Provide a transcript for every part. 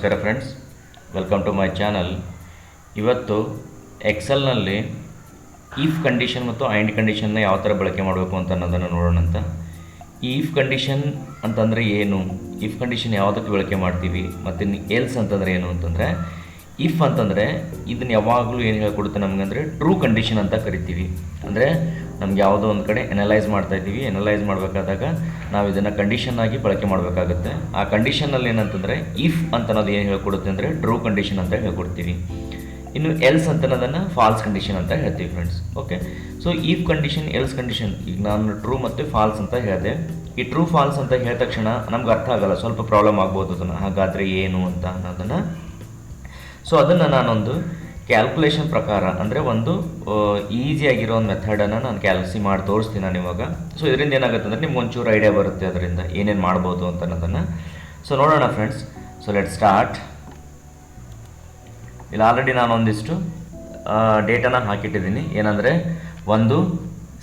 ನಮಸ್ಕಾರ friends welcome to my channel ಇವತ್ತು ಎಕ್ಸೆಲ್ನಲ್ಲಿ ಈಫ್ ಕಂಡೀಷನ್ ಮತ್ತು ಐಂಡ್ ಕಂಡೀಷನ್ನ ಯಾವ ಥರ ಬಳಕೆ ಮಾಡಬೇಕು ಅಂತ ಅನ್ನೋದನ್ನು ನೋಡೋಣ ಅಂತ. ಈಫ್ ಕಂಡೀಷನ್ ಅಂತಂದರೆ ಏನು? ಇಫ್ ಕಂಡೀಷನ್ ಯಾವುದಕ್ಕೆ ಬಳಕೆ ಮಾಡ್ತೀವಿ? ಮತ್ತು ಎಲ್ಸ್ ಅಂತಂದರೆ ಏನು ಅಂತಂದರೆ ಇಫ್ ಅಂತಂದರೆ ಇದನ್ನು ಯಾವಾಗಲೂ ಏನು ಹೇಳ್ಕೊಡುತ್ತೆ ನಮಗೆ ಅಂದರೆ ಟ್ರೂ ಕಂಡೀಷನ್ ಅಂತ ಕರಿತೀವಿ. ಅಂದರೆ ನಮ್ಗೆ ಯಾವುದೋ ಒಂದು ಕಡೆ ಎನಲೈಸ್ ಮಾಡ್ತಾ ಇದ್ದೀವಿ. ಎನಲೈಸ್ ಮಾಡಬೇಕಾದಾಗ ನಾವು ಇದನ್ನು ಕಂಡೀಷನ್ ಆಗಿ ಬಳಕೆ ಮಾಡಬೇಕಾಗುತ್ತೆ. ಆ ಕಂಡೀಷನಲ್ಲಿ ಏನಂತಂದರೆ ಇಫ್ ಅಂತ ಅನ್ನೋದು ಏನು ಹೇಳ್ಕೊಡುತ್ತೆ ಅಂದರೆ ಟ್ರೂ ಕಂಡೀಷನ್ ಅಂತ ಹೇಳ್ಕೊಡ್ತೀವಿ. ಇನ್ನು ಎಲ್ಸ್ ಅಂತ ಅನ್ನೋದನ್ನು ಫಾಲ್ಸ್ ಕಂಡೀಷನ್ ಅಂತ ಹೇಳ್ತೀವಿ friends okay so if condition else condition ಈಗ ನಾನು ಟ್ರೂ ಮತ್ತು ಫಾಲ್ಸ್ ಅಂತ ಹೇಳಿದೆ. ಈ ಟ್ರೂ ಫಾಲ್ಸ್ ಅಂತ ಹೇಳಿದ ತಕ್ಷಣ ನಮ್ಗೆ ಅರ್ಥ ಆಗಲ್ಲ. ಸ್ವಲ್ಪ ಪ್ರಾಬ್ಲಮ್ ಆಗ್ಬೋದು ಅದನ್ನು. ಹಾಗಾದರೆ ಏನು ಅಂತ ಅನ್ನೋದನ್ನು. ಸೊ ಅದನ್ನು ನಾನೊಂದು ಕ್ಯಾಲ್ಕುಲೇಷನ್ ಪ್ರಕಾರ ಅಂದರೆ ಒಂದು ಈಸಿಯಾಗಿರೋ ಒಂದು ಮೆಥಡನ್ನು ನಾನು ಕ್ಯಾಲ್ಸಿ ಮಾಡಿ ತೋರಿಸ್ತೀನಿ ನಾನು ಇವಾಗ. ಸೊ ಇದರಿಂದ ಏನಾಗುತ್ತೆ ಅಂದರೆ ನಿಮ್ಗೆ ಒಂಚೂರು ಐಡಿಯಾ ಬರುತ್ತೆ ಅದರಿಂದ ಏನೇನು ಮಾಡ್ಬೋದು ಅಂತ ಅನ್ನೋದನ್ನು ಸೊ ನೋಡೋಣ ಫ್ರೆಂಡ್ಸ್ ಸೊ ಲೆಟ್ ಸ್ಟಾರ್ಟ್ ಇಲ್ಲಿ ಆಲ್ರೆಡಿ ನಾನು ಒಂದಿಷ್ಟು ಡೇಟಾನ ಹಾಕಿಟ್ಟಿದ್ದೀನಿ. ಏನಂದರೆ ಒಂದು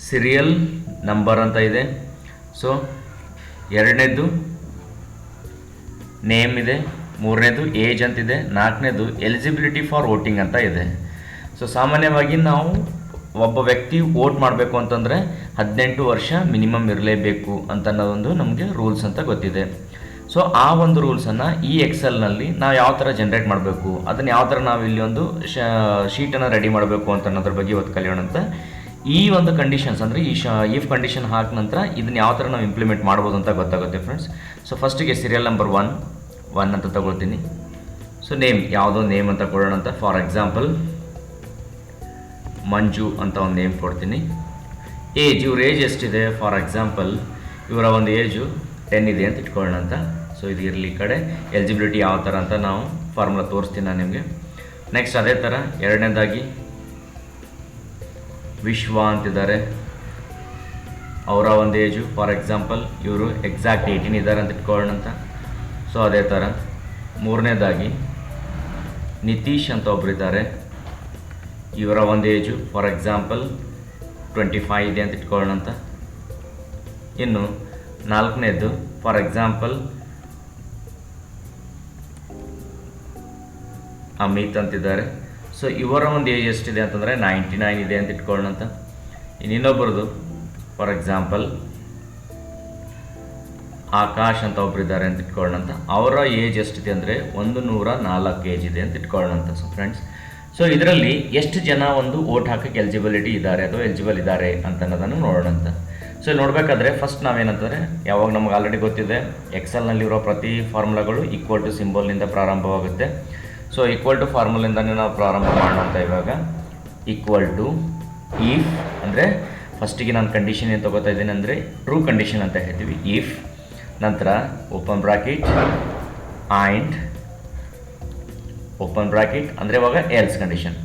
ಸಿರಿಯಲ್ ನಂಬರ್ ಅಂತ ಇದೆ. ಸೊ ಎರಡನೇದು ನೇಮ್ ಇದೆ. ಮೂರನೇದು ಏಜ್ ಅಂತಿದೆ ನಾಲ್ಕನೇದು ಎಲಿಜಿಬಿಲಿಟಿ ಫಾರ್ ವೋಟಿಂಗ್ ಅಂತ ಇದೆ. ಸೊ ಸಾಮಾನ್ಯವಾಗಿ ನಾವು ಒಬ್ಬ ವ್ಯಕ್ತಿ ವೋಟ್ ಮಾಡಬೇಕು ಅಂತಂದರೆ ಹದಿನೆಂಟು ವರ್ಷ ಮಿನಿಮಮ್ ಇರಲೇಬೇಕು ಅಂತ ಅನ್ನೋದೊಂದು ನಮಗೆ ರೂಲ್ಸ್ ಅಂತ ಗೊತ್ತಿದೆ. ಸೊ ಆ ಒಂದು ರೂಲ್ಸನ್ನು ಈ ಎಕ್ಸೆಲ್ನಲ್ಲಿ ನಾವು ಯಾವ ಥರ ಜನ್ರೇಟ್ ಮಾಡಬೇಕು, ಅದನ್ನು ಯಾವ ಥರ ನಾವು ಇಲ್ಲಿ ಒಂದು ಶೀಟನ್ನು ರೆಡಿ ಮಾಡಬೇಕು ಅಂತ ಅನ್ನೋದ್ರ ಬಗ್ಗೆ ಇವತ್ತು ಕಲಿಯೋಣ ಅಂತ. ಈ ಒಂದು ಕಂಡೀಷನ್ಸ್ ಅಂದರೆ ಈ ಶ ಇಫ್ ಕಂಡೀಷನ್ ಹಾಕಿದ ನಂತರ ಇದನ್ನು ಯಾವ ಥರ ನಾವು ಇಂಪ್ಲಿಮೆಂಟ್ ಮಾಡ್ಬೋದು ಅಂತ ಗೊತ್ತಾಗುತ್ತೆ ಫ್ರೆಂಡ್ಸ್ ಸೊ ಫಸ್ಟಿಗೆ ಸೀರಿಯಲ್ ನಂಬರ್ ಒನ್ ಒನ್ ಅಂತ ತಗೊಳ್ತೀನಿ. ಸೊ ನೇಮ್ ಯಾವುದೋ ನೇಮ್ ಅಂತ ಕೊಡೋಣ ಅಂತ. ಫಾರ್ ಎಕ್ಸಾಂಪಲ್ ಮಂಜು ಅಂತ ಒಂದು ನೇಮ್ ಕೊಡ್ತೀನಿ. ಏಜ್ ಇವ್ರ ಏಜ್ ಎಷ್ಟಿದೆ? ಫಾರ್ ಎಕ್ಸಾಂಪಲ್ ಇವರ ಒಂದು ಏಜು ಟೆನ್ ಇದೆ ಅಂತ ಇಟ್ಕೊಳ್ಳೋಣ ಅಂತ. ಸೊ ಇದು ಇರಲಿ ಈ ಕಡೆ. ಎಲಿಜಿಬಿಲಿಟಿ ಯಾವ ಥರ ಅಂತ ನಾವು ಫಾರ್ಮುಲಾ ತೋರಿಸ್ತೀನಿ ನಾನು ನಿಮಗೆ. ನೆಕ್ಸ್ಟ್ ಅದೇ ಥರ ಎರಡನೇದಾಗಿ, ವಿಶ್ವ ಅಂತಿದ್ದಾರೆ. ಅವರ ಒಂದು ಏಜು ಫಾರ್ ಎಕ್ಸಾಂಪಲ್ ಇವರು ಎಕ್ಸಾಕ್ಟ್ ಏಯ್ಟೀನ್ ಇದ್ದಾರೆ ಅಂತ ಇಟ್ಕೊಳ್ಳೋಣ ಅಂತ. ಸೊ ಅದೇ ಥರ ಮೂರನೇದಾಗಿ ನಿತೀಶ್ ಅಂತ ಒಬ್ಬರಿದ್ದಾರೆ ಇವರ ಒಂದು age for example twenty five ಇದೆ ಅಂತ ಇಟ್ಕೊಳ್ಳೋಣ ಅಂತ. ಇನ್ನು ನಾಲ್ಕನೇದು ಫಾರ್ ಎಕ್ಸಾಂಪಲ್ ಅಮಿತ್ ಅಂತಿದ್ದಾರೆ ಸೊ ಇವರ ಒಂದು ಏಜ್ ಎಷ್ಟಿದೆ ಅಂತಂದರೆ ನೈಂಟಿ ನೈನ್ ಇದೆ ಅಂತ ಇಟ್ಕೊಳ್ಳೋಣ ಅಂತ. ಇನ್ನು ಇನ್ನೊಬ್ಬರದು ಫಾರ್ ಎಕ್ಸಾಂಪಲ್ ಆಕಾಶ್ ಅಂತ ಒಬ್ಬರಿದ್ದಾರೆ ಅಂತ ಇಟ್ಕೊಳ್ಳೋಣ ಅಂತ ಅವರ ಏಜ್ ಎಷ್ಟಿದೆ ಅಂದರೆ ಒಂದು ನೂರ ನಾಲ್ಕು ಏಜ್ ಇದೆ ಅಂತ ಇಟ್ಕೊಳ್ಳೋಣ ಅಂತ ಸೊ ಫ್ರೆಂಡ್ಸ್ ಸೊ ಇದರಲ್ಲಿ ಎಷ್ಟು ಜನ ಒಂದು ವೋಟ್ ಹಾಕಕ್ಕೆ ಎಲಿಜಿಬಿಲಿಟಿ ಇದ್ದಾರೆ ಅಥವಾ ಎಲಿಜಿಬಲ್ ಇದ್ದಾರೆ ಅಂತ ಅನ್ನೋದನ್ನು ನೋಡೋಣ ಅಂತ ಸೊ ಇಲ್ಲಿ ನೋಡಬೇಕಾದ್ರೆ ಫಸ್ಟ್ ನಾವೇನಂತಂದರೆ, ಯಾವಾಗ ನಮಗೆ ಆಲ್ರೆಡಿ ಗೊತ್ತಿದೆ ಎಕ್ಸೆಲ್ನಲ್ಲಿರೋ ಪ್ರತಿ ಫಾರ್ಮುಲಾಗಳು ಈಕ್ವಲ್ ಟು ಸಿಂಬಲ್ನಿಂದ ಪ್ರಾರಂಭವಾಗುತ್ತೆ. ಸೊ ಈಕ್ವಲ್ ಟು ಫಾರ್ಮುಲಿಂದನೇ ನಾವು ಪ್ರಾರಂಭ ಮಾಡೋಣ ಇವಾಗ. ಈಕ್ವಲ್ ಟು ಈಫ್ ಅಂದರೆ ಫಸ್ಟಿಗೆ ನಾನು ಕಂಡೀಷನ್ ಏನು ತೊಗೋತಾ ಇದ್ದೀನಿ ಅಂದರೆ ಟ್ರೂ ಕಂಡೀಷನ್ ಅಂತ ಹೇಳ್ತೀವಿ. ಈಫ್ ನಂತರ open bracket and open bracket ಅಂದರೆ ಇವಾಗ ಎಲ್ಸ್ ಕಂಡೀಷನ್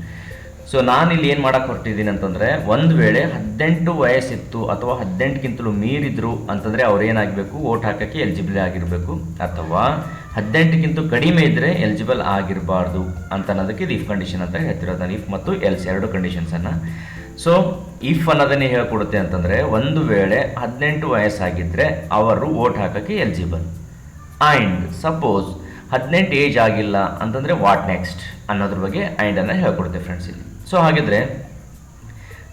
ಸೊ ನಾನಿಲ್ಲಿ ಏನು ಮಾಡೋಕ್ಕೆ ಹೊರಟಿದ್ದೀನಿ ಅಂತಂದರೆ ಒಂದು ವೇಳೆ ಹದಿನೆಂಟು ವಯಸ್ಸಿತ್ತು ಅಥವಾ ಹದಿನೆಂಟಕ್ಕಿಂತಲೂ ಮೀರಿದ್ರು ಅಂತಂದರೆ ಅವ್ರು ಏನಾಗಬೇಕು? ಓಟ್ ಹಾಕೋಕ್ಕೆ ಎಲಿಜಿಬಲ್ ಆಗಿರಬೇಕು. ಅಥವಾ ಹದಿನೆಂಟಕ್ಕಿಂತ ಕಡಿಮೆ ಇದ್ದರೆ ಎಲಿಜಿಬಲ್ ಆಗಿರಬಾರ್ದು ಅಂತ ಅನ್ನೋದಕ್ಕೆ ಇದು ಇಫ್ ಕಂಡೀಷನ್ ಅಂತ ಹೇಳ್ತಿರೋದು. ನಾನು ಇಫ್ ಮತ್ತು ಎಲ್ಸ್ ಎರಡು ಕಂಡೀಷನ್ಸನ್ನು ಸೊ ಇಫ್ ಅನ್ನೋದನ್ನೇ ಹೇಳ್ಕೊಡುತ್ತೆ ಅಂತಂದರೆ, ಒಂದು ವೇಳೆ ಹದಿನೆಂಟು ವಯಸ್ಸಾಗಿದ್ದರೆ ಅವರು ವೋಟ್ ಹಾಕೋಕ್ಕೆ ಎಲಿಜಿಬಲ್ ಆ್ಯಂಡ್ ಸಪೋಸ್ ಹದಿನೆಂಟು ಏಜ್ ಆಗಿಲ್ಲ ಅಂತಂದರೆ ವಾಟ್ ನೆಕ್ಸ್ಟ್ ಅನ್ನೋದ್ರ ಬಗ್ಗೆ ಆ್ಯಂಡನ್ನು ಹೇಳ್ಕೊಡುತ್ತೆ ಫ್ರೆಂಡ್ಸ್ ಇಲ್ಲಿ. ಸೊ ಹಾಗಿದ್ರೆ,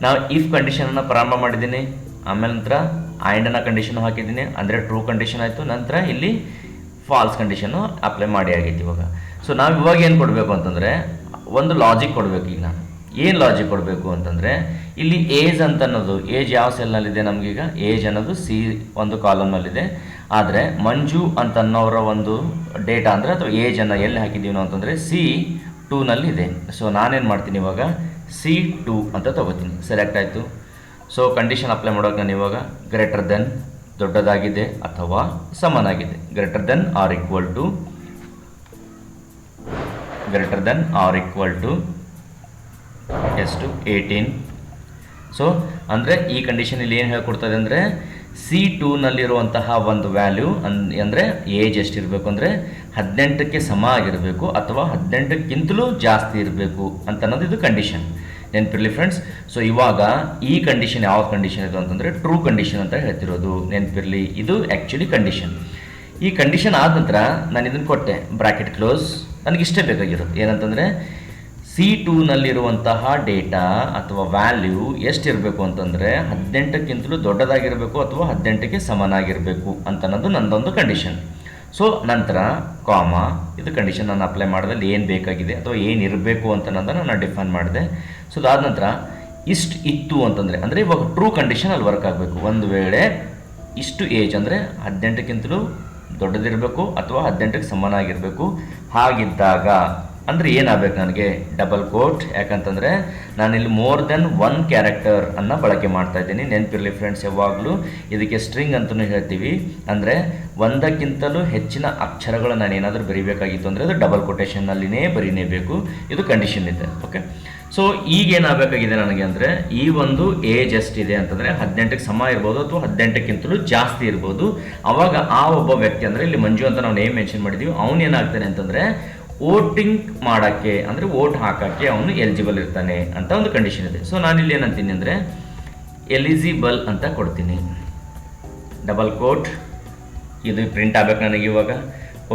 ನಾವು ಇಫ್ ಕಂಡೀಷನನ್ನು ಪ್ರಾರಂಭ ಮಾಡಿದ್ದೀನಿ, ಆಮೇಲೆ ನಂತರ ಆ್ಯಂಡನ್ನು ಕಂಡೀಷನ್ ಹಾಕಿದ್ದೀನಿ, ಅಂದರೆ ಟ್ರೂ ಕಂಡೀಷನ್ ಆಯಿತು, ನಂತರ ಇಲ್ಲಿ ಫಾಲ್ಸ್ ಕಂಡೀಷನ್ನು ಅಪ್ಲೈ ಮಾಡಿ ಆಗೈತಿ ಇವಾಗ. ಸೊ ನಾವು ಇವಾಗ ಏನು ಕೊಡಬೇಕು ಅಂತಂದರೆ, ಒಂದು ಲಾಜಿಕ್ ಕೊಡಬೇಕು ಈಗ. ನಾನು ಏನು ಲಾಜಿಕ್ ಕೊಡಬೇಕು ಅಂತಂದರೆ, ಇಲ್ಲಿ ಏಜ್ ಅಂತ ಅನ್ನೋದು ಏಜ್ ಯಾವ ಸೆಲ್ನಲ್ಲಿದೆ ನಮಗೀಗ? ಏಜ್ ಅನ್ನೋದು ಸಿ ಒಂದು ಕಾಲಮ್ನಲ್ಲಿದೆ ಆದರೆ ಮಂಜು ಅಂತ ಅನ್ನೋರ ಒಂದು ಡೇಟಾ ಅಂದರೆ ಅಥವಾ ಏಜನ್ನು ಎಲ್ಲಿ ಹಾಕಿದ್ದೀವಿ ನಾವು ಅಂತಂದರೆ ಸಿ ಟೂನಲ್ಲಿದೆ ಸೊ ನಾನೇನು ಮಾಡ್ತೀನಿ ಇವಾಗ? ಸಿ ಟೂ ಅಂತ ತೊಗೋತೀನಿ. ಸೆಲೆಕ್ಟ್ ಆಯಿತು. ಸೊ ಕಂಡೀಷನ್ ಅಪ್ಲೈ ಮಾಡೋಕೆ ನಾನು ಇವಾಗ ಗ್ರೇಟರ್ ದೆನ್ ದೊಡ್ಡದಾಗಿದೆ ಅಥವಾ ಸಮನಾಗಿದೆ. Greater than or equal to greater than or equal to ಎಷ್ಟು ಏಯ್ಟೀನ್ ಸೊ ಅಂದರೆ ಈ ಕಂಡೀಷನಲ್ಲಿ ಏನು ಹೇಳ್ಕೊಡ್ತದೆ ಅಂದರೆ ಸಿ ಟೂನಲ್ಲಿರುವಂತಹ ಒಂದು ವ್ಯಾಲ್ಯೂ ಅನ್, ಅಂದರೆ ಏಜ್ ಎಷ್ಟಿರಬೇಕು ಅಂದರೆ ಹದಿನೆಂಟಕ್ಕೆ ಸಮ ಆಗಿರಬೇಕು ಅಥವಾ ಹದಿನೆಂಟಕ್ಕಿಂತಲೂ ಜಾಸ್ತಿ ಇರಬೇಕು ಅಂತ ಅನ್ನೋದು ಇದು ಕಂಡೀಷನ್ ನೆನಪಿರಲಿ ಫ್ರೆಂಡ್ಸ್ ಸೊ ಇವಾಗ ಈ ಕಂಡೀಷನ್ ಯಾವ ಕಂಡೀಷನ್ ಇದು ಅಂತಂದರೆ ಟ್ರೂ ಕಂಡೀಷನ್ ಅಂತ ಹೇಳ್ತಿರೋದು. ನೆನಪಿರಲಿ? ಇದು ಆ್ಯಕ್ಚುಲಿ ಕಂಡೀಷನ್ ಈ ಕಂಡೀಷನ್ ಆದ ನಂತರ ನಾನು ಇದನ್ನು ಕೊಟ್ಟೆ. ಬ್ರಾಕೆಟ್ ಕ್ಲೋಸ್ ನನಗಿಷ್ಟೇ ಬೇಕಾಗಿರೋದು. ಏನಂತಂದರೆ ಸಿ ಟೂನಲ್ಲಿರುವಂತಹ ಡೇಟಾ ಅಥವಾ ವ್ಯಾಲ್ಯೂ ಎಷ್ಟಿರಬೇಕು ಅಂತಂದರೆ ಹದಿನೆಂಟಕ್ಕಿಂತಲೂ ದೊಡ್ಡದಾಗಿರಬೇಕು ಅಥವಾ ಹದಿನೆಂಟಕ್ಕೆ ಸಮನಾಗಿರಬೇಕು ಅಂತ ಅನ್ನೋದು ನನ್ನದೊಂದು ಕಂಡೀಷನ್ ಸೊ ನಂತರ ಕಾಮ ಇದು ಕಂಡೀಷನ್ ನಾನು ಅಪ್ಲೈ ಮಾಡಿದಲ್ಲಿ ಏನು ಬೇಕಾಗಿದೆ ಅಥವಾ ಏನು ಇರಬೇಕು ಅಂತ ಅನ್ನೋದನ್ನು ನಾನು ಡಿಫೈನ್ ಮಾಡಿದೆ. ಸೊ ಅದಾದ ನಂತರ ಇಷ್ಟು ಇತ್ತು ಅಂತಂದರೆ, ಅಂದರೆ ಇವಾಗ ಟ್ರೂ ಕಂಡೀಷನ್ ಅಲ್ಲಿ ವರ್ಕ್ ಆಗಬೇಕು. ಒಂದು ವೇಳೆ ಇಷ್ಟು ಏಜ್ ಅಂದರೆ ಹದಿನೆಂಟಕ್ಕಿಂತಲೂ ದೊಡ್ಡದಿರಬೇಕು ಅಥವಾ ಹದಿನೆಂಟಕ್ಕೆ ಸಮನಾಗಿರಬೇಕು. ಹಾಗಿದ್ದಾಗ ಅಂದರೆ ಏನಾಗಬೇಕು ನನಗೆ? ಡಬಲ್ ಕೋಟ್ ಯಾಕಂತಂದರೆ ನಾನಿಲ್ಲಿ ಮೋರ್ ದೆನ್ ಒನ್ ಕ್ಯಾರೆಕ್ಟರ್ ಅನ್ನು ಬಳಕೆ ಮಾಡ್ತಾ ಇದ್ದೀನಿ. ನೆನಪಿರಲಿ ಫ್ರೆಂಡ್ಸ್ ಯಾವಾಗಲೂ ಇದಕ್ಕೆ ಸ್ಟ್ರಿಂಗ್ ಅಂತಲೂ ಹೇಳ್ತೀವಿ. ಅಂದರೆ ಒಂದಕ್ಕಿಂತಲೂ ಹೆಚ್ಚಿನ ಅಕ್ಷರಗಳು ನಾನು ಏನಾದರೂ ಬರೀಬೇಕಾಗಿತ್ತು ಅಂದರೆ ಅದು ಡಬಲ್ ಕೊಟೇಷನ್ನಲ್ಲಿನೇ ಬರೀನೇಬೇಕು. ಇದು ಕಂಡೀಷನ್ ಇದೆ. ಓಕೆ ಸೊ ಈಗ ಏನಾಗಬೇಕಾಗಿದೆ ನನಗೆ ಅಂದರೆ ಈ ಒಂದು ಏಜ್ ಎಷ್ಟಿದೆ ಅಂತಂದರೆ ಹದಿನೆಂಟಕ್ಕೆ ಸಮ ಇರ್ಬೋದು ಅಥವಾ ಹದಿನೆಂಟಕ್ಕಿಂತಲೂ ಜಾಸ್ತಿ ಇರ್ಬೋದು. ಅವಾಗ ಆ ಒಬ್ಬ ವ್ಯಕ್ತಿ ಅಂದರೆ ಇಲ್ಲಿ ಮಂಜು ಅಂತ ನಾವು ನೇಮ್ ಮೆನ್ಷನ್ ಮಾಡಿದ್ದೀವಿ ಅವನೇನಾಗ್ತಾನೆ ಅಂತಂದರೆ ವೋಟಿಂಗ್ ಮಾಡೋಕ್ಕೆ, ಅಂದರೆ ವೋಟ್ ಹಾಕೋಕ್ಕೆ ಅವನು ಎಲಿಜಿಬಲ್ ಇರ್ತಾನೆ ಅಂತ ಒಂದು ಕಂಡೀಷನ್ ಇದೆ. ಸೊ ನಾನಿಲ್ಲಿ ಏನಂತೀನಿ ಅಂದರೆ ಎಲಿಜಿಬಲ್ ಅಂತ ಕೊಡ್ತೀನಿ. ಡಬಲ್ ಕೋಟ್ ಇದು ಪ್ರಿಂಟ್ ಆಗಬೇಕು ನನಗೆ ಇವಾಗ.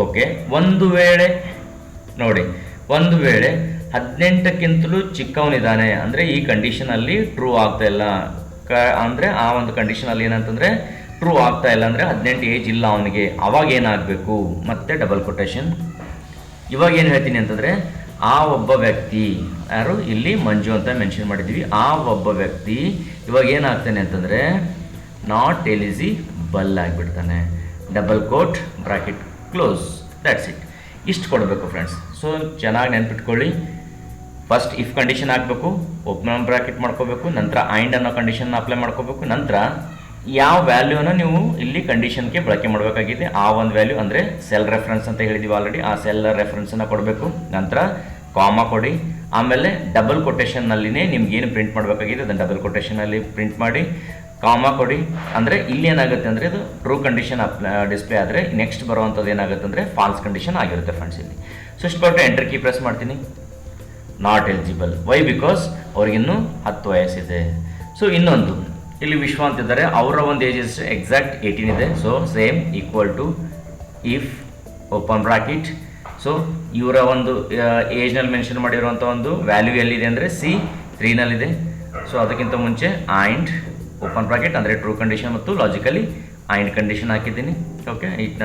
ಓಕೆ ಒಂದು ವೇಳೆ, ನೋಡಿ, ಒಂದು ವೇಳೆ ಹದಿನೆಂಟಕ್ಕಿಂತಲೂ ಚಿಕ್ಕವನಿದ್ದಾನೆ, ಅಂದರೆ ಈ ಕಂಡೀಷನಲ್ಲಿ ಟ್ರೂ ಆಗ್ತಾ ಇಲ್ಲ. ಕ, ಅಂದರೆ ಆ ಒಂದು ಕಂಡೀಷನಲ್ಲಿ ಏನಂತಂದರೆ ಟ್ರೂ ಆಗ್ತಾ ಇಲ್ಲ, ಅಂದರೆ ಹದಿನೆಂಟು ಏಜ್ ಇಲ್ಲ ಅವನಿಗೆ. ಅವಾಗ ಏನಾಗಬೇಕು? ಮತ್ತೆ ಡಬಲ್ ಕೊಟೇಶನ್ ಇವಾಗ ಏನು ಹೇಳ್ತೀನಿ ಅಂತಂದರೆ, ಆ ಒಬ್ಬ ವ್ಯಕ್ತಿ, ಯಾರು? ಇಲ್ಲಿ ಮಂಜು ಅಂತ ಮೆನ್ಷನ್ ಮಾಡಿದ್ದೀವಿ. ಆ ಒಬ್ಬ ವ್ಯಕ್ತಿ ಇವಾಗ ಏನಾಗ್ತಾನೆ ಅಂತಂದರೆ ನಾಟ್ ಎಲಿಜಿಬಲ್ ಆಗಿಬಿಡ್ತಾನೆ. Double quote bracket close that's it ಇಷ್ಟು ಕೊಡಬೇಕು ಫ್ರೆಂಡ್ಸ್ ಸೊ ಚೆನ್ನಾಗಿ ನೆನ್ಪಿಟ್ಕೊಳ್ಳಿ. ಫಸ್ಟ್ ಇಫ್ ಕಂಡೀಷನ್ ಹಾಕಬೇಕು ಓಪನ್ ಬ್ರಾಕೆಟ್ ಮಾಡ್ಕೋಬೇಕು, ನಂತರ ಐಂಡ್ ಅನ್ನೋ ಕಂಡೀಷನ್ನ ಅಪ್ಲೈ ಮಾಡ್ಕೋಬೇಕು, ನಂತರ ಯಾವ ವ್ಯಾಲ್ಯೂನ ನೀವು ಇಲ್ಲಿ ಕಂಡೀಷನ್ಗೆ ಬಳಕೆ ಮಾಡಬೇಕಾಗಿದೆ? ಆ ಒಂದು ವ್ಯಾಲ್ಯೂ ಅಂದರೆ ಸೆಲ್ ರೆಫರೆನ್ಸ್ ಅಂತ ಹೇಳಿದ್ದೀವಿ ಆಲ್ರೆಡಿ ಆ ಸೆಲ್ ರೆಫರೆನ್ಸನ್ನು ಕೊಡಬೇಕು. ನಂತರ ಕಾಮ ಕೊಡಿ. ಆಮೇಲೆ ಡಬಲ್ ಕೊಟೇಷನ್ನಲ್ಲಿನೇ ನಿಮ್ಗೆ ಏನು ಪ್ರಿಂಟ್ ಮಾಡಬೇಕಾಗಿದೆ ಅದನ್ನು ಡಬಲ್ ಕೊಟೇಷನಲ್ಲಿ ಪ್ರಿಂಟ್ ಮಾಡಿ. ಕಾಮ ಕೊಡಿ. ಅಂದರೆ ಇಲ್ಲಿ ಏನಾಗುತ್ತೆ ಅಂದರೆ ಇದು ಟ್ರೂ ಕಂಡೀಷನ್ ಅಪ್ ಡಿಸ್ಪ್ಲೇ ಆದರೆ ನೆಕ್ಸ್ಟ್ ಬರುವಂಥದ್ದು ಏನಾಗುತ್ತೆ ಅಂದರೆ ಫಾಲ್ಸ್ ಕಂಡೀಷನ್ ಆಗಿರುತ್ತೆ ಫ್ರೆಂಡ್ಸ್ ಇಲ್ಲಿ. ಸೊ ಇಷ್ಟು ಎಂಟರ್ ಕೀ ಪ್ರೆಸ್ ಮಾಡ್ತೀನಿ. ನಾಟ್ ಎಲಿಜಿಬಲ್ ವೈ ಬಿಕಾಸ್ ಅವ್ರಿಗಿನ್ನೂ ಹತ್ತು ವಯಸ್ಸಿದೆ. ಸೊ ಇನ್ನೊಂದು. ಇಲ್ಲಿ ವಿಶ್ವ ಅಂತಿದ್ದಾರೆ ಅವರ ಒಂದು ಏಜ್ ಎಷ್ಟು ಎಕ್ಸಾಕ್ಟ್ ಏಯ್ಟೀನ್ ಇದೆ. So same equal to if open bracket so ಇವರ ಒಂದು ಏಜ್ನಲ್ಲಿ ಮೆನ್ಷನ್ ಮಾಡಿರುವಂಥ ಒಂದು ವ್ಯಾಲ್ಯೂ ಎಲ್ಲಿದೆ ಅಂದರೆ ಸಿ ತ್ರೀನಲ್ಲಿದೆ ಸೊ ಅದಕ್ಕಿಂತ ಮುಂಚೆ ಆ್ಯಂಡ್ ಓಪನ್ ಬ್ರಾಕೆಟ್ ಅಂದರೆ ಟ್ರೂ ಕಂಡೀಷನ್ ಮತ್ತು ಲಾಜಿಕಲಿ ಆ್ಯಂಡ್ ಕಂಡೀಷನ್ ಹಾಕಿದ್ದೀನಿ. ಓಕೆ ಇಟ್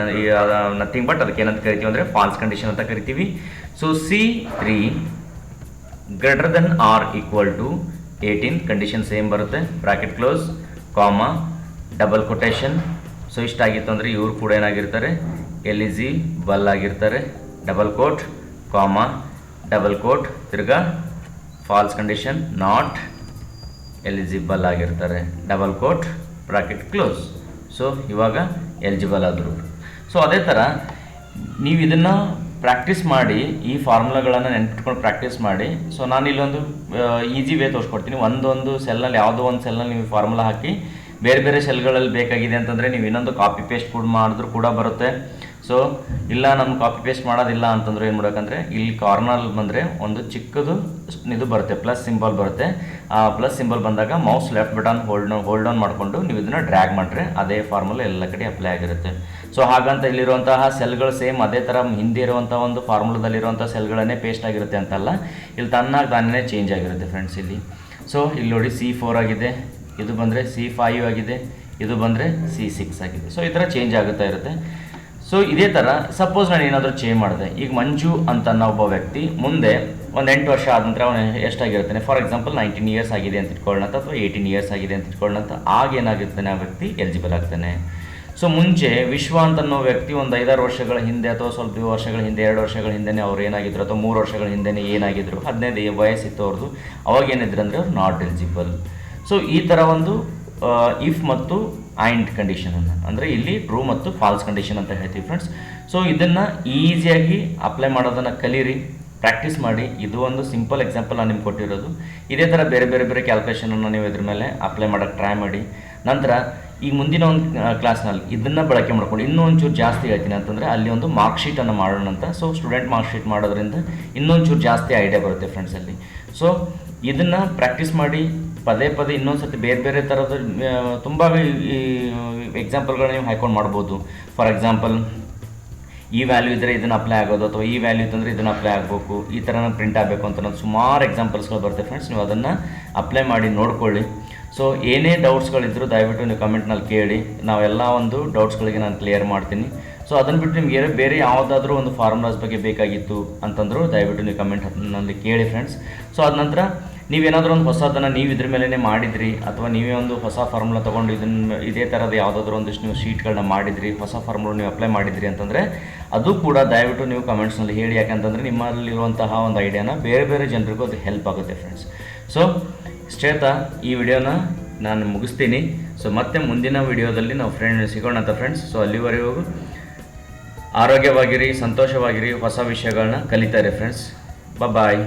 ನಥಿಂಗ್ ಬಟ್ ಅದಕ್ಕೆ ಏನಂತ ಕರಿತೀವಿ ಅಂದರೆ ಫಾಲ್ಸ್ ಕಂಡೀಷನ್ ಅಂತ ಕರಿತೀವಿ. So C three greater than or equal to eighteen condition same ಬರುತ್ತೆ. Bracket close comma double quotation so ಇಷ್ಟಾಗಿತ್ತು ಅಂದರೆ ಇವರು ಕೂಡ ಏನಾಗಿರ್ತಾರೆ? ಎಲಿಜಿಬಲ್ ಆಗಿರ್ತಾರೆ. Double quote comma double quote ತಿರ್ಗಾ ಫಾಲ್ಸ್ ಕಂಡೀಷನ್ ನಾಟ್ ಎಲಿಜಿಬಲ್ ಆಗಿರ್ತಾರೆ. Double quote bracket close so ಇವಾಗ eligible ಆದರು. ಸೊ ಅದೇ ಥರ ನೀವು ಇದನ್ನು ಪ್ರಾಕ್ಟೀಸ್ ಮಾಡಿ, ಈ ಫಾರ್ಮುಲಾಗಳನ್ನು ನೆನ್ಪಿಟ್ಕೊಂಡು ಪ್ರಾಕ್ಟೀಸ್ ಮಾಡಿ. ಸೊ ನಾನು ಇಲ್ಲೊಂದು ಈಜಿ ವೇ ತೋರಿಸ್ಕೊಡ್ತೀನಿ. ಒಂದೊಂದು ಸೆಲ್ನಲ್ಲಿ ಯಾವುದೋ ಒಂದು ಸೆಲ್ನಲ್ಲಿ ನೀವು ಫಾರ್ಮುಲಾ ಹಾಕಿ, ಬೇರೆ ಬೇರೆ ಸೆಲ್ಗಳಲ್ಲಿ ಬೇಕಾಗಿದೆ ಅಂತಂದರೆ ನೀವು ಇನ್ನೊಂದು ಕಾಪಿ ಪೇಸ್ಟ್ ಕೂಡ ಮಾಡಿದ್ರು ಕೂಡ ಬರುತ್ತೆ. ಸೊ ಇಲ್ಲ ನಮ್ಗೆ ಕಾಪಿ ಪೇಸ್ಟ್ ಮಾಡೋದಿಲ್ಲ ಅಂತಂದ್ರೆ ಏನು ಮಾಡೋಕ್ಕಂದ್ರೆ ಇಲ್ಲಿ ಕಾರ್ನರ್ ಬಂದರೆ ಒಂದು ಚಿಕ್ಕದು ಇದು ಬರುತ್ತೆ ಪ್ಲಸ್ ಸಿಂಬಲ್ ಬರುತ್ತೆ. ಆ ಪ್ಲಸ್ ಸಿಂಬಲ್ ಬಂದಾಗ mouse left button hold hold on ಮಾಡಿಕೊಂಡು ನೀವು ಇದನ್ನು ಡ್ರ್ಯಾಗ್ ಮಾಡಿದ್ರೆ ಅದೇ ಫಾರ್ಮುಲಾ ಎಲ್ಲ ಕಡೆ ಅಪ್ಲೈ ಆಗಿರುತ್ತೆ. ಸೊ ಹಾಗಂತ ಇಲ್ಲಿರುವಂತಹ ಸೆಲ್ಗಳು ಸೇಮ್ ಅದೇ ಥರ ಹಿಂದೆ ಇರುವಂಥ ಒಂದು ಫಾರ್ಮುಲಾದಲ್ಲಿರುವಂಥ ಸೆಲ್ಗಳನ್ನೇ ಪೇಸ್ಟ್ ಆಗಿರುತ್ತೆ ಅಂತಲ್ಲ, ಇಲ್ಲಿ ತನ್ನಾಗಿ ತಾನೇ ಚೇಂಜ್ ಆಗಿರುತ್ತೆ ಫ್ರೆಂಡ್ಸ್ ಇಲ್ಲಿ. ಸೊ ಇಲ್ಲಿ ನೋಡಿ ಸಿ ಫೋರ್ ಆಗಿದೆ, ಇದು ಬಂದರೆ ಸಿ ಫೈವ್ ಆಗಿದೆ, ಇದು ಬಂದರೆ ಸಿ ಸಿಕ್ಸ್ ಆಗಿದೆ. ಸೊ ಈ ಥರ ಚೇಂಜ್ ಆಗುತ್ತಾ ಇರುತ್ತೆ. ಸೊ ಇದೇ ಥರ ಸಪೋಸ್ ನಾನು ಏನಾದರೂ ಚೇಂಜ್ ಮಾಡಿದೆ. ಈಗ ಮಂಜು ಅಂತ ಅನ್ನೋ ಒಬ್ಬ ವ್ಯಕ್ತಿ ಮುಂದೆ ಒಂದು ಎಂಟು ವರ್ಷ ಆದ ನಂತರ ಅವನು ಎಷ್ಟಾಗಿರ್ತಾನೆ? ಫಾರ್ ಎಕ್ಸಾಂಪಲ್ ನೈನ್ಟೀನ್ ಇಯರ್ಸ್ ಆಗಿದೆ ಅಂತ ಇಟ್ಕೊಳ್ಳೋಣ ಅಥವಾ ಏಯ್ಟೀನ್ ಇಯರ್ಸ್ ಆಗಿದೆ ಅಂತ ಇಟ್ಕೊಳ್ಳೋಣ ಆಗ ಏನಾಗಿರ್ತಾನೆ ಆ ವ್ಯಕ್ತಿ ಎಲಿಜಿಬಲ್ ಆಗ್ತಾನೆ. ಸೊ ಮುಂಚೆ ವಿಶ್ವ ಅಂತ ಅನ್ನೋ ವ್ಯಕ್ತಿ ಒಂದು ಐದಾರು ವರ್ಷಗಳ ಹಿಂದೆ ಅಥವಾ ಸ್ವಲ್ಪ ವರ್ಷಗಳ ಹಿಂದೆ, ಎರಡು ವರ್ಷಗಳ ಹಿಂದೆನೇ ಅವ್ರು ಏನಾಗಿದ್ರು ಅಥವಾ ಮೂರು ವರ್ಷಗಳ ಹಿಂದೆನೇ ಏನಾಗಿದ್ರು, ಹದಿನೈದು ವಯಸ್ಸಿತ್ತು ಅವ್ರದ್ದು ಅವಾಗ ಏನಿದ್ರು ಅಂದರೆ ಅವ್ರು ನಾಟ್ ಎಲಿಜಿಬಲ್ ಸೊ ಈ ಥರ ಒಂದು ಇಫ್ ಮತ್ತು ಆಯಿಂಡ್ ಕಂಡೀಷನನ್ನು ಅಂದರೆ ಇಲ್ಲಿ ಟ್ರೂ ಮತ್ತು ಫಾಲ್ಸ್ ಕಂಡೀಷನ್ ಅಂತ ಹೇಳ್ತೀವಿ ಫ್ರೆಂಡ್ಸ್ ಸೊ ಇದನ್ನು ಈಸಿಯಾಗಿ ಅಪ್ಲೈ ಮಾಡೋದನ್ನು ಕಲೀರಿ, ಪ್ರಾಕ್ಟೀಸ್ ಮಾಡಿ. ಇದು ಒಂದು ಸಿಂಪಲ್ ಎಕ್ಸಾಂಪಲ್ ನಾನು ನಿಮ್ಗೆ ಕೊಟ್ಟಿರೋದು. ಇದೇ ಥರ ಬೇರೆ ಬೇರೆ ಬೇರೆ ಕ್ಯಾಲ್ಕುಲೇಷನನ್ನು ನೀವು ಇದ್ರ ಮೇಲೆ ಅಪ್ಲೈ ಮಾಡೋಕೆ ಟ್ರೈ ಮಾಡಿ. ನಂತರ ಈ ಮುಂದಿನ ಒಂದು ಕ್ಲಾಸ್ನಲ್ಲಿ ಇದನ್ನು ಬಳಕೆ ಮಾಡ್ಕೊಂಡು ಇನ್ನೂ ಒಂಚೂರು ಜಾಸ್ತಿ ಹೇಳ್ತೀನಿ ಅಂತಂದರೆ ಅಲ್ಲಿ ಒಂದು ಮಾರ್ಕ್ ಶೀಟನ್ನು ಮಾಡೋಣ ಅಂತ ಸೊ ಸ್ಟೂಡೆಂಟ್ ಮಾರ್ಕ್ ಶೀಟ್ ಮಾಡೋದ್ರಿಂದ ಇನ್ನೊಂಚೂರು ಜಾಸ್ತಿ ಐಡಿಯಾ ಬರುತ್ತೆ ಫ್ರೆಂಡ್ಸಲ್ಲಿ ಸೊ ಇದನ್ನು ಪ್ರಾಕ್ಟೀಸ್ ಮಾಡಿ ಪದೇ ಪದೇ ಇನ್ನೊಂದು ಸರ್ತಿ ಬೇರೆ ಬೇರೆ ಥರದ ತುಂಬ ಈ ಎಕ್ಸಾಂಪಲ್ಗಳನ್ನ ನೀವು ಹಾಕೊಂಡು ಮಾಡ್ಬೋದು. ಫಾರ್ ಎಕ್ಸಾಂಪಲ್ ಈ ವ್ಯಾಲ್ಯೂ ಇದ್ದರೆ ಇದನ್ನು ಅಪ್ಲೈ ಆಗೋದು ಅಥವಾ ಈ ವ್ಯಾಲ್ಯೂ ಇತ್ತಂದರೆ ಇದನ್ನು ಅಪ್ಲೈ ಆಗಬೇಕು, ಈ ಥರ ಪ್ರಿಂಟ್ ಆಗಬೇಕು ಅಂತ ನಾನು ಸುಮಾರು ಎಕ್ಸಾಂಪಲ್ಸ್ಗಳು ಬರುತ್ತೆ ಫ್ರೆಂಡ್ಸ್ ನೀವು ಅದನ್ನು ಅಪ್ಲೈ ಮಾಡಿ ನೋಡ್ಕೊಳ್ಳಿ. ಸೊ ಏನೇ ಡೌಟ್ಸ್ಗಳಿದ್ದರೂ ದಯವಿಟ್ಟು ನೀವು ಕಮೆಂಟ್ನಲ್ಲಿ ಕೇಳಿ. ನಾವೆಲ್ಲ ಒಂದು ಡೌಟ್ಸ್ಗಳಿಗೆ ನಾನು ಕ್ಲಿಯರ್ ಮಾಡ್ತೀನಿ. ಸೊ ಅದನ್ನು ಬಿಟ್ಟು ನಿಮಗೆ ಬೇರೆ ಯಾವುದಾದ್ರೂ ಒಂದು ಫಾರ್ಮುಲಾಸ್ ಬಗ್ಗೆ ಬೇಕಾಗಿತ್ತು ಅಂತಂದರೂ ದಯವಿಟ್ಟು ನೀವು ಕಮೆಂಟ್ನಲ್ಲಿ ಕೇಳಿ ಫ್ರೆಂಡ್ಸ್ ಸೊ ಅದ ನಂತರ ನೀವೇನಾದರೂ ಒಂದು ಹೊಸದನ್ನು ನೀವು ಇದ್ರ ಮೇಲೇ ಮಾಡಿದ್ರಿ, ಅಥವಾ ನೀವೇ ಒಂದು ಹೊಸ ಫಾರ್ಮುಲಾ ತೊಗೊಂಡು ಇದನ್ನ ಇದೇ ಥರದ ಯಾವುದಾದ್ರೂ ಒಂದಿಷ್ಟು ನೀವು ಶೀಟ್ಗಳನ್ನ ಮಾಡಿದ್ರಿ, ಹೊಸ ಫಾರ್ಮುಲಾ ನೀವು ಅಪ್ಲೈ ಮಾಡಿದ್ರಿ ಅಂತಂದರೆ ಅದು ಕೂಡ ದಯವಿಟ್ಟು ನೀವು ಕಮೆಂಟ್ಸ್ನಲ್ಲಿ ಹೇಳಿ, ಯಾಕಂತಂದರೆ ನಿಮ್ಮಲ್ಲಿರುವಂತಹ ಒಂದು ಐಡಿಯಾನ ಬೇರೆ ಬೇರೆ ಜನರಿಗೂ ಅದು ಹೆಲ್ಪ್ ಆಗುತ್ತೆ ಫ್ರೆಂಡ್ಸ್ ಸೊ ಶ್ರೇತ ಈ ವಿಡಿಯೋನ ನಾನು ಮುಗಿಸ್ತೀನಿ. ಸೊ ಮತ್ತೆ ಮುಂದಿನ ವಿಡಿಯೋದಲ್ಲಿ ನಾವು ಫ್ರೆಂಡ್ ಸಿಗೋಣ ಅಂತ ಫ್ರೆಂಡ್ಸ್ ಸೊ ಅಲ್ಲಿವರೆಗೂ ಆರೋಗ್ಯವಾಗಿರಿ ಸಂತೋಷವಾಗಿರಿ ಹೊಸ ವಿಷಯಗಳನ್ನ ಕಲಿತಾರೆ ಫ್ರೆಂಡ್ಸ್ ಬಾಯ್